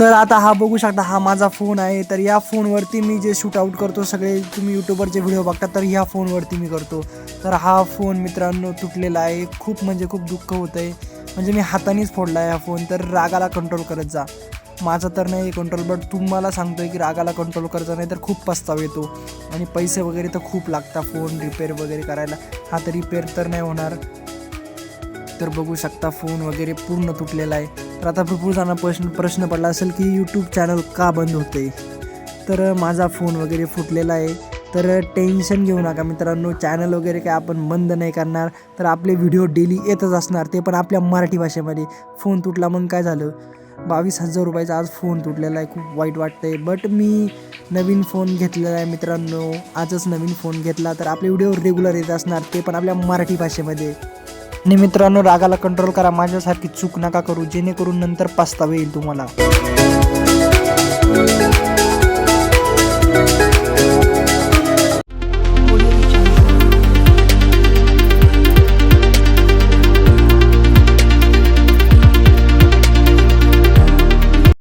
तर आता हा बघू शकता हा माझा फोन आहे. तर या फोनवरती मी जे शूट आऊट करतो सगळे तुम्ही यूट्यूबवरचे व्हिडिओ बघता तर ह्या फोनवरती मी करतो. तर हा फोन मित्रांनो तुटलेला आहे. खूप म्हणजे खूप दुःख होतं आहे म्हणजे मी हातानेच फोडला आहे हा फोन तर रागाला कंट्रोल करत जा. माझं तर नाही कंट्रोल बट तुम्हाला सांगतो आहे की रागाला कंट्रोल करायचा नाही तर खूप पस्ताव येतो. आणि पैसे वगैरे तर खूप लागतात फोन रिपेअर वगैरे करायला. हा तर रिपेअर तर नाही होणार. तर बघू शकता फोन वगैरे पूर्ण तुटलेला आहे. तर आता भरपूर जणांना प्रश्न प्रश्न पडला असेल की यूट्यूब चॅनल का बंद होते? तर माझा फोन वगैरे फुटलेला आहे. तर टेन्शन घेऊ नका मित्रांनो. चॅनल वगैरे काय आपण बंद नाही करणार. तर आपले व्हिडिओ डेली येतच असणार. ते पण आपल्या मराठी भाषेमध्ये. फोन तुटला मग काय झालं? बावीस हजार रुपयाचा आज फोन तुटलेला आहे. खूप वाईट वाटतं आहे बट मी नवीन फोन घेतलेला आहे मित्रांनो. आजच नवीन फोन घेतला. तर आपले व्हिडिओ रेग्युलर येत असणार. ते पण आपल्या मराठी भाषेमध्ये. आणि मित्रांनो रागाला कंट्रोल करा. माझ्यासारखी चूक नका करू. जेणेकरून नंतर पस्तावा येईल तुम्हाला.